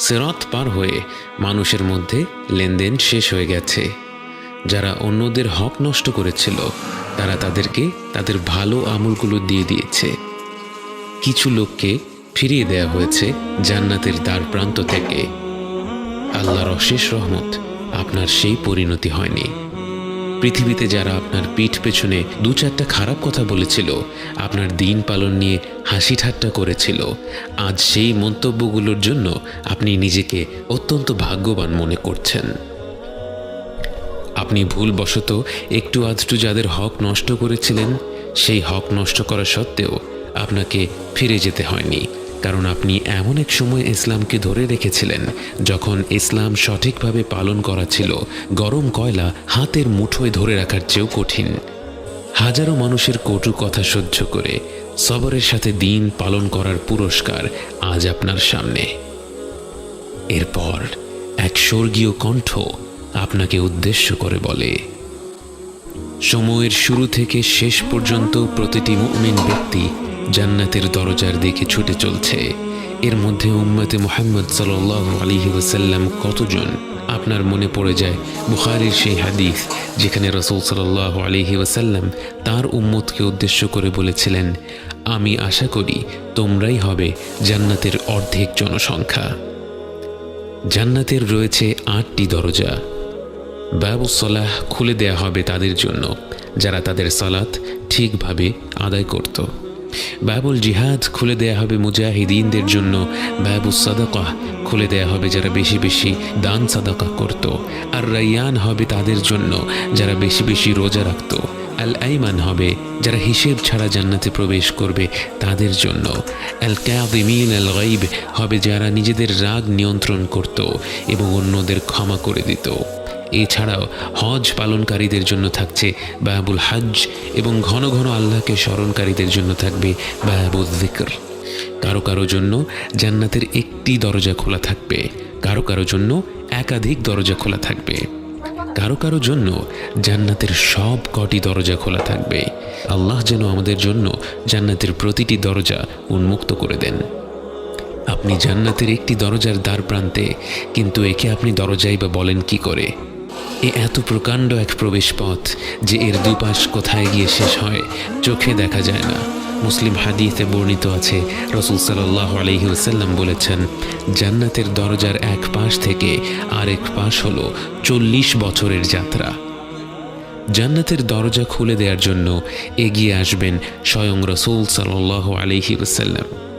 সেরত পার হয়ে মানুষের মধ্যে লেনদেন শেষ হয়ে গেছে। যারা অন্যদের হক নষ্ট করেছিল, তারা তাদেরকে তাদের ভালো আমলগুলো দিয়ে দিয়েছে। কিছু লোককে ফিরিয়ে দেয়া হয়েছে জান্নাতের দ্বার প্রান্ত থেকে। আল্লাহর অশেষ রহমত আপনার সেই পরিণতি হয়নি। পৃথিবীতে যারা আপনার পিঠ পেছনে দু চারটা খারাপ কথা বলেছিল, আপনার দিন পালন নিয়ে হাসি ঠাট্টা করেছিল, আজ সেই মন্তব্যগুলোর জন্য আপনি নিজেকে অত্যন্ত ভাগ্যবান মনে করছেন। আপনি ভুলবশত একটু আধটু যাদের হক নষ্ট করেছিলেন, সেই হক নষ্ট করা সত্ত্বেও আপনাকে ফিরে যেতে হয়নি। কারণ আপনি এমন এক সময় ইসলামকে ধরে রেখেছিলেন, যখন ইসলাম সঠিকভাবে পালন করা ছিল গরম কয়লা হাতের মুঠোয় ধরে রাখার চেয়েও কঠিন। হাজারো মানুষের কটু কথা সহ্য করে সবরের সাথে দিন পালন করার পুরস্কার আজ আপনার সামনে। এরপর এক স্বর্গীয় কণ্ঠ আপনাকে উদ্দেশ্য করে বলে, সময়ের শুরু থেকে শেষ পর্যন্ত প্রতিটি মুমিন ব্যক্তি জান্নাতের দরজার দিকে ছুটে চলছে। এর মধ্যে উম্মতে মোহাম্মদ সাল আলিহি ওসাল্লাম কতজন? আপনার মনে পড়ে যায় বুখারির সেই হাদিস যেখানে রসুল সাল্লাহ আলিহি ওসাল্লাম তার উম্মতকে উদ্দেশ্য করে বলেছিলেন, আমি আশা করি তোমরাই হবে জান্নাতের অর্ধেক জনসংখ্যা। জান্নাতের রয়েছে আটটি দরজা। ব্যবসলাহ খুলে দেয়া হবে তাদের জন্য, যারা তাদের সালাত ঠিকভাবে আদায় করত। বাবুল জিহাদ খুলে দেয়া হবে মুজাহিদিনদের জন্য। বাবুল সাদাকা খুলে দেয়া হবে যারা বেশি বেশি দান সাদাকা করত। আর রাইয়ান হবে তাদের জন্য যারা বেশি বেশি রোজা রাখত। আল আইমান হবে যারা হিসেব ছাড়া জান্নাতে প্রবেশ করবে তাদের জন্য। আল ক্যাদিমিন আল গাইব হবে যারা নিজেদের রাগ নিয়ন্ত্রণ করত এবং অন্যদের ক্ষমা করে দিত। এছাড়াও হজ পালনকারীদের জন্য থাকছে বাহাবুল হজ এবং ঘন ঘন আল্লাহকে স্মরণকারীদের জন্য থাকবে বাহাবুল জিকর। কারও কারও জন্য জান্নাতের একটি দরজা খোলা থাকবে, কারও কারও জন্য একাধিক দরজা খোলা থাকবে, কারও কারও জন্য জান্নাতের সব কটি দরজা খোলা থাকবে। আল্লাহ যেন আমাদের জন্য জান্নাতের প্রতিটি দরজা উন্মুক্ত করে দেন। আপনি জান্নাতের একটি দরজার দ্বার প্রান্তে কিন্তু একে আপনি দরজাই বা বলেন কি করে? এ এত প্রকাণ্ড এক প্রবেশ পথ যে এর দুপাশ কোথায় গিয়ে শেষ হয়, চোখে দেখা যায় না। মুসলিম হাদিতে বর্ণিত আছে, রসুল সাল্লাহ আলহি ওসাল্লাম বলেছেন, জান্নাতের দরজার এক পাশ থেকে আরেক পাশ হলো চল্লিশ বছরের যাত্রা। জান্নাতের দরজা খুলে দেওয়ার জন্য এগিয়ে আসবেন স্বয়ং রসুল সাল্লাহ আলহি ওসাল্লাম